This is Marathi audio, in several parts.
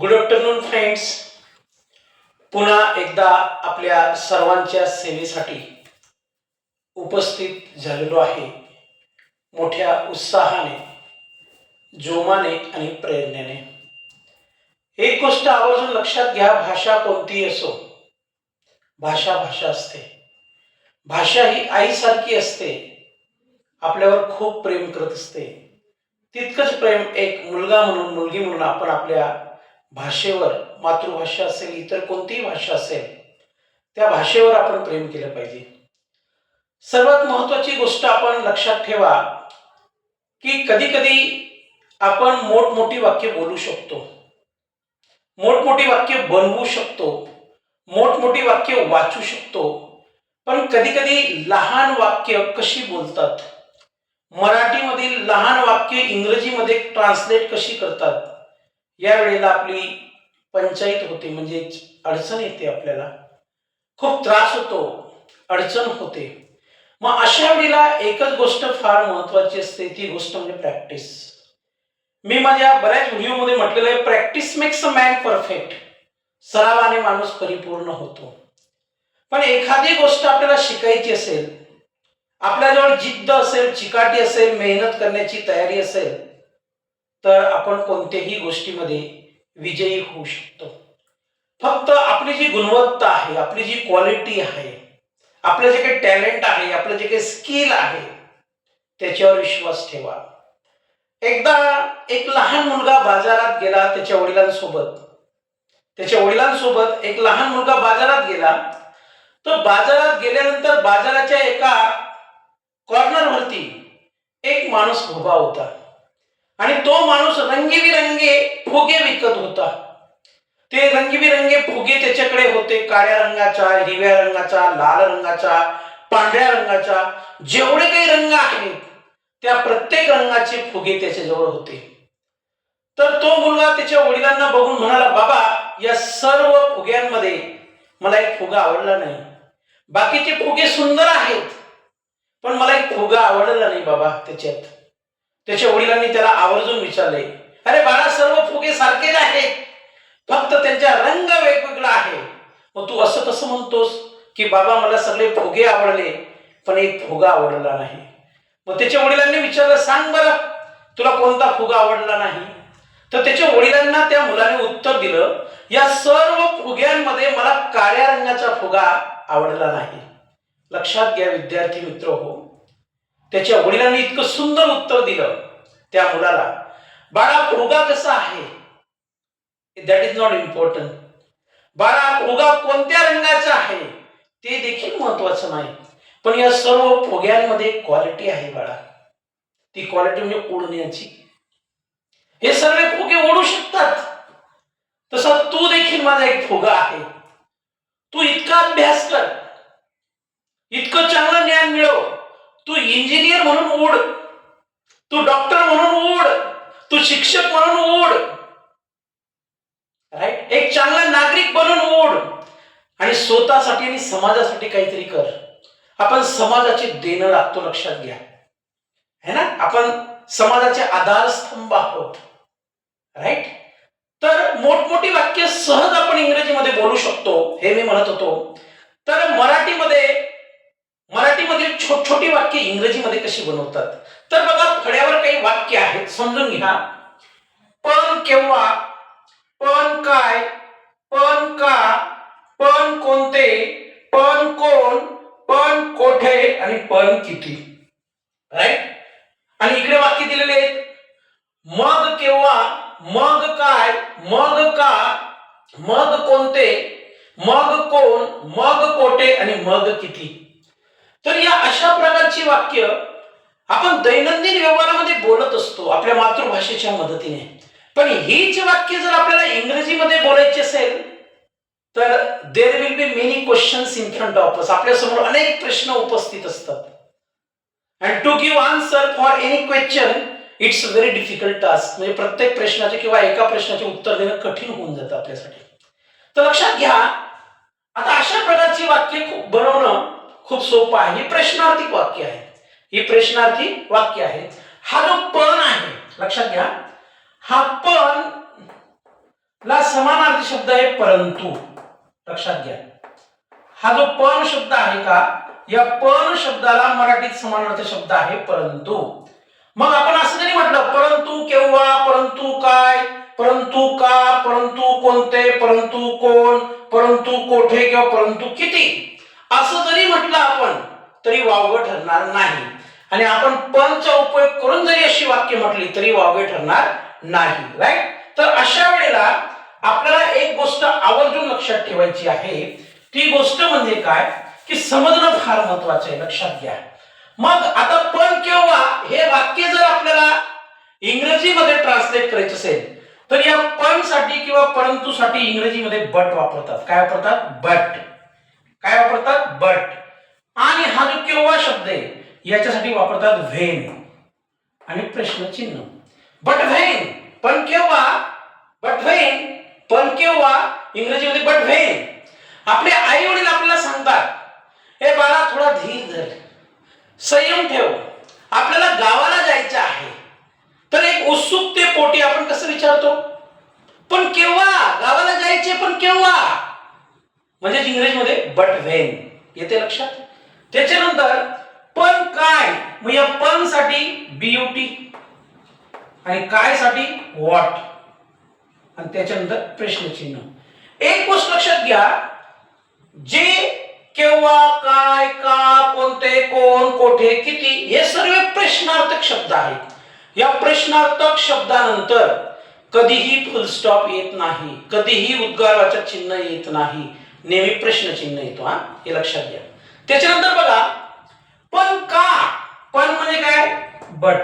गुड आफ्टरनून फ्रेंड्स पुन्हा एकदा आपल्या सर्वांच्या सेवेसाठी उपस्थित झालेलो आहे. मोठ्या उत्साहाने जोमाने आणि प्रेरणेने. एक गोष्ट आवर्जून लक्षात घ्या भाषा कोणतीही असो. भाषा भाषा असते. भाषा ही आईसारखी असते. आपल्यावर खूप प्रेम करत असते. तितकंच प्रेम एक मुलगा म्हणून मुलगी म्हणून आपण आपल्या भाषेवर मातृभाषा असेल इतर कोणतीही भाषा असेल त्या भाषेवर आपण प्रेम केलं पाहिजे. सर्वात महत्वाची गोष्ट आपण लक्षात ठेवा की कधी कधी आपण मोठमोठी वाक्य बोलू शकतो. मोठमोठी वाक्य बनवू शकतो. मोठमोठी वाक्य वाचू शकतो. पण कधी कधी लहान वाक्य कशी बोलतात? मराठीमधील लहान वाक्य इंग्रजीमध्ये ट्रान्सलेट कशी करतात? यावेळेला आपली पंचायत होते म्हणजे अडचण येते आपल्याला. खूप त्रास होतो अडचण होते. मग अशा वेळेला एकच गोष्ट फार महत्वाची असते ती गोष्ट म्हणजे प्रॅक्टिस मी माझ्या बऱ्याच व्हिडिओमध्ये म्हटलेलं आहे practice makes a man perfect सरावाने माणूस परिपूर्ण होतो. पण एखादी गोष्ट आपल्याला शिकायची असेल आपल्याजवळ जिद्द असेल चिकाटी असेल मेहनत करण्याची तयारी असेल तर आपण कोणत्याही गोष्टीमध्ये विजयी होऊ शकतो. फक्त आपली जी गुणवत्ता आहे आपली जी क्वालिटी आहे आपलं जे काही टॅलेंट आहे आपलं जे काही स्किल आहे त्याच्यावर विश्वास ठेवा. एकदा एक लहान मुलगा बाजारात गेला त्याच्या वडिलांसोबत. त्याच्या वडिलांसोबत एक लहान मुलगा बाजारात गेला. तो बाजारात गेल्यानंतर बाजाराच्या एका कॉर्नरवरती एक माणूस उभा होता. आणि तो माणूस रंगीबिरंगे फुगे विकत होता. ते रंगीबिरंगे फुगे त्याच्याकडे होते. काळ्या रंगाचा हिरव्या रंगाचा लाल रंगाचा पांढऱ्या रंगाचा जेवढे काही रंग आहेत त्या प्रत्येक रंगाचे फुगे त्याच्याजवळ होते. तर तो मुलगा त्याच्या वडिलांना बघून म्हणाला बाबा या सर्व फुग्यांमध्ये मला एक फुगा आवडला नाही. बाकीचे फुगे सुंदर आहेत पण मला एक फुगा आवडला नाही बाबा त्याच्यात. त्याच्या वडिलांनी त्याला आवर्जून विचारले अरे बाळा सर्व फुगे सारखेच आहेत. फक्त त्यांचा रंग वेगवेगळा आहे. मग तू असं कसं म्हणतोस की बाबा मला सगळे फुगे आवडले पण एक फुगा आवडला नाही. मग त्याच्या वडिलांनी विचारलं सांग बरं तुला कोणता फुगा आवडला नाही? तर त्याच्या वडिलांना त्या मुलाने उत्तर दिलं या सर्व फुग्यांमध्ये मला काळ्या रंगाचा फुगा आवडला नाही. लक्षात घ्या विद्यार्थी मित्र हो त्याच्या वडिलांनी इतकं सुंदर उत्तर दिलं त्या मुलाला बाळा पोगा कसा आहे? दॅट इज नॉट इम्पॉर्टंट बाळा पोगा कोणत्या रंगाचा आहे? ते देखील महत्वाचं नाही. पण या सर्व फुग्यांमध्ये क्वालिटी आहे बाळा. ती क्वालिटी म्हणजे उडण्याची. हे सर्व फुगे ओढू शकतात. तसा तू देखील माझा एक फुगा आहे. तू इतका अभ्यास कर. इतकं चांगलं ज्ञान मिळव. तू इंजिनियर म्हणून ओढ तू डॉक्टर म्हणून ओढ तू शिक्षक म्हणून ओढ राईट एक चांगला नागरिक बनून ओढ आणि स्वतःसाठी आणि समाजासाठी काहीतरी कर. आपण समाजाचे देणं लागतो लक्षात घ्या. है ना? आपण समाजाचे आधारस्तंभ आहोत. राईट तर मोठमोठी वाक्य सहज आपण इंग्रजीमध्ये बोलू शकतो. हे मी म्हणत होतो. तर मराठीमध्ये मराठीमधील छोट छोटी वाक्य इंग्रजीमध्ये कशी बनवतात? तर बघा फळ्यावर काही वाक्य आहेत समजून घ्या. पण केव्हा? पण काय? पण का? पण कोणते? पण कोण? पण कोठे? आणि पण किती राईट आणि इकडे वाक्य दिलेले आहेत मग केव्हा मग काय मग का मग कोणते मग कोण मग कोठे आणि मग किती तर या अशा प्रकारची वाक्य आपण दैनंदिन व्यवहारामध्ये बोलत असतो आपल्या भाषेच्या मदतीने. पण हीच वाक्य जर आपल्याला इंग्रजीमध्ये बोलायची असेल तर there will be many questions in front of us आपल्यासमोर अनेक प्रश्न उपस्थित असतात. And to give answer for any question it's very difficult task म्हणजे प्रत्येक प्रश्नाचे किंवा एका प्रश्नाचे उत्तर देणं कठीण होऊन जातं आपल्यासाठी. तर लक्षात घ्या आता अशा प्रकारची वाक्य बनवणं खूप सोपं आहे. ही प्रश्नार्थी वाक्य आहे. ही प्रश्नार्थी वाक्य आहे. हा जो पण लक्षात घ्या. हा पण ला समानार्थी शब्द आहे परंतु. लक्षात घ्या. हा जो पण शब्द आहे का या पण शब्दाला मराठीत समानार्थी शब्द आहे परंतु. मग आपण असं जरी म्हटलं परंतु केव्हा परंतु काय परंतु का परंतु कोणते परंतु कोण परंतु कोठे किंवा परंतु किती. असं जरी म्हटलं आपण तरी वावगं ठरणार नाही. आणि आपण पणचा उपयोग करून जरी अशी वाक्य म्हटली तरी वावगे ठरणार नाही राईट तर अशा वेळेला आपल्याला एक गोष्ट आवर्जून लक्षात ठेवायची आहे. ती गोष्ट म्हणजे काय? की समजणं फार महत्वाचं आहे. लक्षात घ्या. मग आता पण केव्हा हे वाक्य जर आपल्याला इंग्रजीमध्ये ट्रान्सलेट करायचं असेल तर या पण साठी किंवा परंतु साठी इंग्रजीमध्ये बट वापरतात. काय वापरतात? बट काय वापरतात? बट आणि हा जो केव्हा शब्द आहे याच्यासाठी वापरतात व्हेन. आणि प्रश्नचिन्ह. बट व्हेन पण केव्हा? बट व्हेन पण केव्हा? इंग्रजीमध्ये बट व्हेन आपले आई वडील आपल्याला सांगतात हे बाळा थोडा धीर धर. संयम ठेव. आपल्याला गावाला जायचं आहे. तर एक उत्सुकते पोटी आपण कसं विचारतो? पण केव्हा? गावाला जायचे पण केव्हा? म्हणजे इंग्रजीमध्ये बट व्हेन येते लक्षात? त्याच्यानंतर पण काय? मग या पण साठी बीयूटी आणि काय साठी? व्हॉट आणि त्याच्यानंतर प्रश्नचिन्ह. एक गोष्ट लक्षात घ्या. जे केव्हा काय का कोणते कोण कोठे किती हे सर्व प्रश्नार्थक शब्द आहेत. या प्रश्नार्थक शब्दानंतर कधीही फुल स्टॉप येत नाही. कधीही उद्गाराचं चिन्ह येत नाही. नेहमी प्रश्नचिन्ह येतो हा. हे लक्षात घ्या. त्याच्यानंतर बघा पण का? पण म्हणजे काय? बट.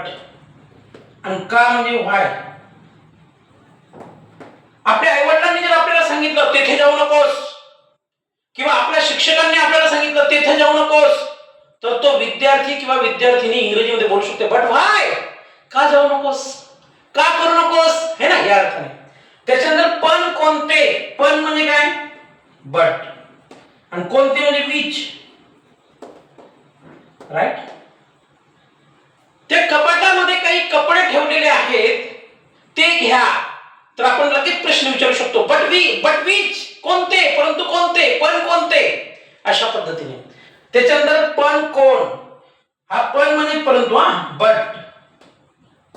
आणि का म्हणजे व्हाय आपल्या आईवडिलांनी जर आपल्याला सांगितलं तेथे जाऊ नकोस किंवा आपल्या शिक्षकांनी आपल्याला सांगितलं तेथे जाऊ नकोस तर तो विद्यार्थी किंवा विद्यार्थिनी इंग्रजीमध्ये बोलू शकते बट व्हाय का जाऊ नकोस? का करू नकोस? हे ना या अर्थाने. त्याच्यानंतर पण कोणते? पण म्हणजे काय? बट. आणि कोणते म्हणजे विच राईट त्या कपाटामध्ये काही कपडे ठेवलेले आहेत ते घ्या. तर आपण लगेच प्रश्न विचारू शकतो बट वी बट वीच कोणते? परंतु कोणते? पण कोणते? अशा पद्धतीने. त्याच्यानंतर पण कोण? हा पण म्हणजे परंतु हा बट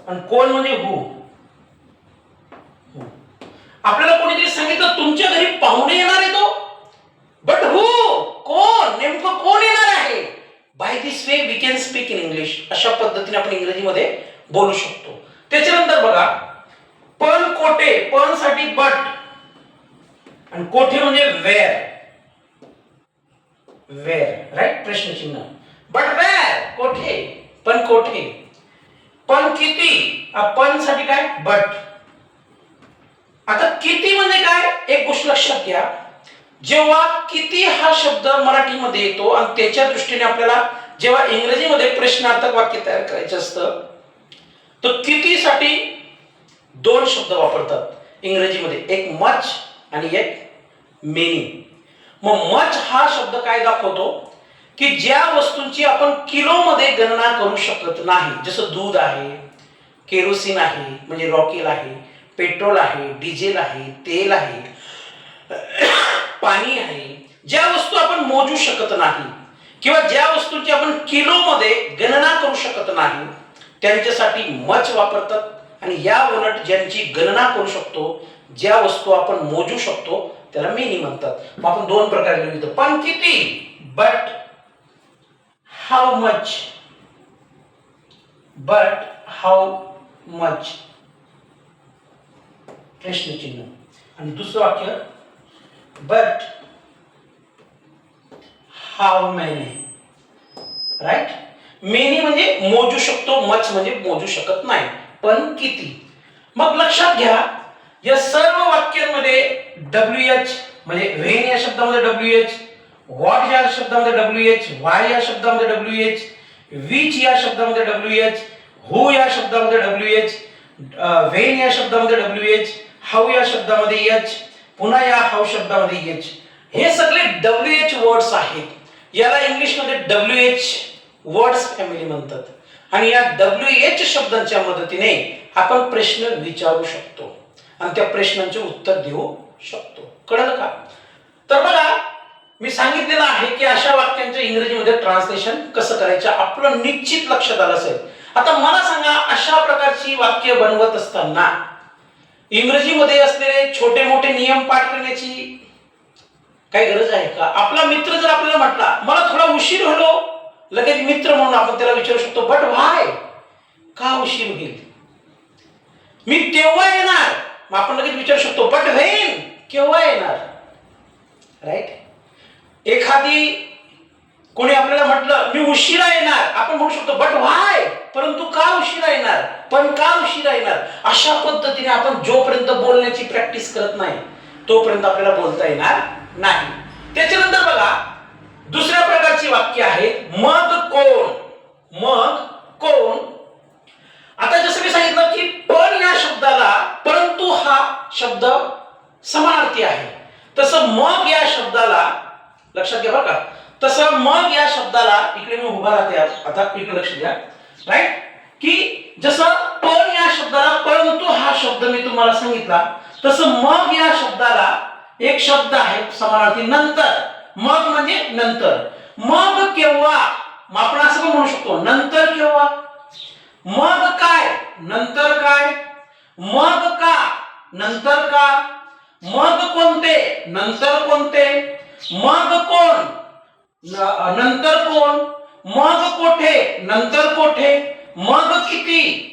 आणि कोण म्हणजे हु आपल्याला कोणीतरी सांगितलं तुमच्या घरी पाहुणे येणार आहे तो बट हु कोण? नेमकं कोण येणार आहे? By this way we can speak in English अशा पद्धतीने आपण इंग्रजीमध्ये बोलू शकतो. त्याच्यानंतर बघा पण कोठे पण साठी बट आणि कोठे म्हणजे वेर वेर राईट प्रश्नचिन्ह. बट वेअर कोठे? पण कोठे? पण किती? पण साठी काय? बट आता किती म्हणजे काय? एक गोष्ट लक्षात घ्या. जेव्हा किती हा शब्द मराठीमध्ये येतो आणि त्याच्या दृष्टीने आपल्याला जेव्हा इंग्रजीमध्ये प्रश्नार्थक वाक्य तयार करायचं असतं तर कितीसाठी दोन शब्द वापरतात इंग्रजीमध्ये? एक मच आणि एक मेनी मग मच हा शब्द काय दाखवतो? की ज्या वस्तूंची आपण किलोमध्ये गणना करू शकत नाही जसं दूध आहे केरोसिन आहे म्हणजे रॉकेल आहे पेट्रोल आहे डिझेल आहे तेल आहे पाणी आहे ज्या वस्तू आपण मोजू शकत नाही किंवा ज्या वस्तूची आपण किलोमध्ये गणना करू शकत नाही त्यांच्यासाठी मच वापरतात आणि या उलट ज्यांची गणना करू शकतो ज्या वस्तू आपण मोजू शकतो त्याला मेनी म्हणतात. मग आपण दोन प्रकारे लिहितो पण किती? But how much but how much प्रश्नचिन्ह. आणि दुसरं वाक्य but how many right many म्हणजे मोजू शकतो मच म्हणजे मोजू शकत नाही. पण किती? मग लक्षात घ्या या सर्व वाक्यांमध्ये डब्ल्यू एच म्हणजे व्हेन या शब्दामध्ये डब्ल्यू एच व्हॉट या शब्दामध्ये डब्ल्यू एच वाय या शब्दामध्ये डब्ल्यू एच विच या शब्दामध्ये डब्ल्यू एच हु या शब्दामध्ये डब्ल्यू एच व्हेन या शब्दामध्ये डब्ल्यू एच हाऊ या शब्दामध्ये एच पुन्हा या हाऊ शब्दामध्ये एच हे सगळे डब्ल्यू एच वर्ड्स आहेत. याला इंग्लिशमध्ये डब्ल्यू एच वर्ड्स फॅमिली म्हणतात. आणि या डब्ल्यू एच शब्दांच्या मदतीने आपण प्रश्न विचारू शकतो. आणि त्या प्रश्नांचे उत्तर देऊ शकतो. कळलं का? तर बघा मी सांगितलेलं आहे की अशा वाक्यांचं इंग्रजीमध्ये ट्रान्सलेशन कसं करायचं? आपलं निश्चित लक्षात आलं असेल. आता मला सांगा अशा प्रकारची वाक्य बनवत असताना इंग्रजीमध्ये असलेले छोटे मोठे नियम पाठ करण्याची काही गरज आहे का? आपला मित्र जर आपल्याला म्हटला मला थोडा उशीर होलो लगेच मित्र म्हणून आपण त्याला विचारू शकतो बट व्हाय का उशीर होईल? मी तेव्हा येणार? मग आपण लगेच विचारू शकतो बट व्हेन केव्हा येणार? राईट एखादी कोणी आपल्याला म्हटलं मी उशिरा येणार. आपण म्हणू शकतो बट व्हाय परंतु का उशिरा येणार? पण का उशिरा येणार? अशा पद्धतीने आपण जोपर्यंत बोलण्याची प्रॅक्टिस करत नाही तोपर्यंत आपल्याला बोलता येणार नाही. त्याच्यानंतर बघा दुसऱ्या प्रकारची वाक्य आहेत मग कोण? मग कोण? आता जसं मी सांगितलं की पण या शब्दाला परंतु हा शब्द समानार्थी आहे. तसं मग या शब्दाला लक्षात घ्या बरं का तसं मग या शब्दाला इकडे मी उभा राहते आता इकडे लक्ष द्या. राईट की जसं पण या शब्दाला परंतु हा शब्द मी तुम्हाला सांगितला तसं मग या शब्दाला एक शब्द आहे समानार्थी नंतर. मग म्हणजे नंतर. मग केव्हा? आपण असं पण म्हणू शकतो नंतर केव्हा? मग काय? नंतर काय? मग का? नंतर का? मग कोणते? नंतर कोणते? मग कोण? नंतर कोण? मग कोठे? नंतर कोठे? मग किती?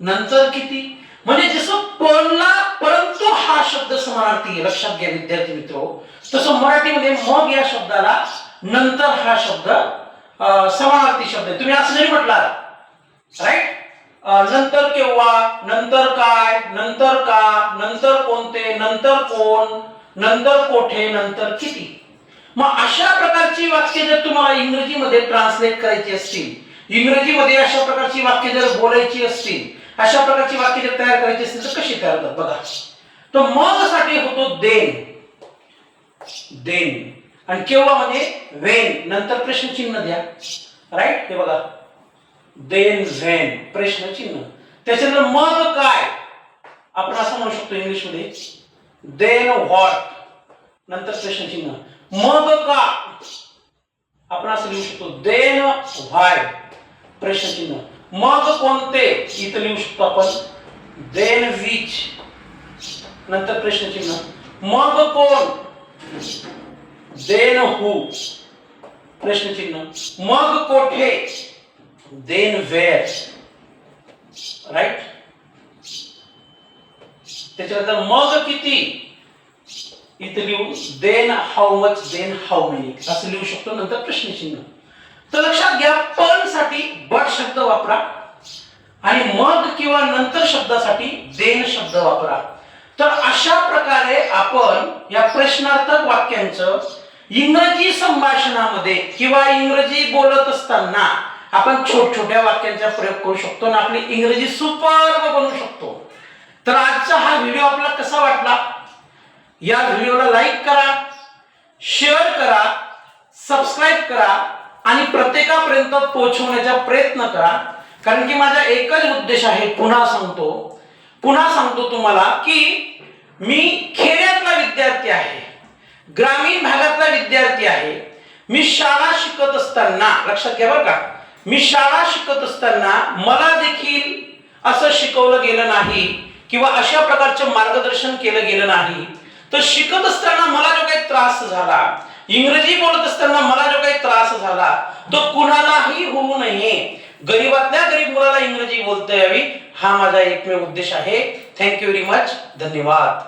नंतर किती? म्हणजे जसं पणला परंतु हा शब्द समानार्थी लक्षात घ्या विद्यार्थी मित्र. तसं मराठीमध्ये मग या शब्दाला नंतर हा शब्द समानार्थी शब्द आहे. तुम्ही असं जरी म्हटलात. राईट नंतर केव्हा? नंतर काय? नंतर का? नंतर कोणते? नंतर कोण? नंतर कोठे? नंतर किती? मग अशा प्रकारची वाक्य जर तुम्हाला इंग्रजीमध्ये ट्रान्सलेट करायची असतील इंग्रजीमध्ये अशा प्रकारची वाक्य जर बोलायची असतील अशा प्रकारची वाक्य जर तयार करायची असतील तर कशी तयार होतात? बघा. तर मग साठी होतो देन. देन. आणि केव्हा म्हणजे वेन. नंतर प्रश्नचिन्ह द्या. राईट हे बघा. देन व्हेन प्रश्नचिन्ह. त्याच्यानंतर मग काय? आपण असं म्हणू शकतो इंग्लिशमध्ये. Then what? नंतर प्रश्नचिन्ह. मग का? आपण असं लिहू शकतो देन व्हाय प्रश्नचिन्ह मग कोणते? इथं लिहू शकतो आपण. देन विच नंतर प्रश्नचिन्ह मग कोण? Then who. प्रश्नचिन्ह मग कोठे? Then where. राईट? त्याच्यानंतर मग किती? इथे लिहू then how much then how many. असं लिहू शकतो नंतर प्रश्नचिन्ह तर लक्षात घ्या पण साठी बट शब्द वापरा आणि मग किंवा नंतर शब्दासाठी देन शब्द वापरा. तर अशा प्रकारे आपण या प्रश्नार्थक वाक्यांचं इंग्रजी संभाषणामध्ये किंवा इंग्रजी बोलत असताना आपण छोट छोट्या वाक्यांचा प्रयोग करू शकतो आणि आपली इंग्रजी सुपर्ब बनवू शकतो. तर आजचा हा व्हिडिओ आपला कसा वाटला? या व्हिडिओला लाईक करा शेअर करा सबस्क्राईब करा आणि प्रत्येकापर्यंत पोहोचवण्याचा प्रयत्न करा. कारण की माझा एकच उद्देश आहे पुन्हा सांगतो पुन्हा सांगतो तुम्हाला की मी खेड्यातला विद्यार्थी आहे ग्रामीण भागातला विद्यार्थी आहे. मी शाळा शिकत असताना लक्षात घ्या बरं का मी शाळा शिकत असताना मला देखील असं शिकवलं गेलं नाही किंवा अशा प्रकारचं मार्गदर्शन केलं गेलं नाही. तर शिकत असताना मला जो काही त्रास झाला इंग्रजी बोलत असताना मला जो काही त्रास झाला तो कुणालाही होऊ नये. गरीबातल्या गरीब मुलाला इंग्रजी बोलता यावी हा माझा एकमेव उद्देश आहे. थँक्यू व्हेरी मच धन्यवाद.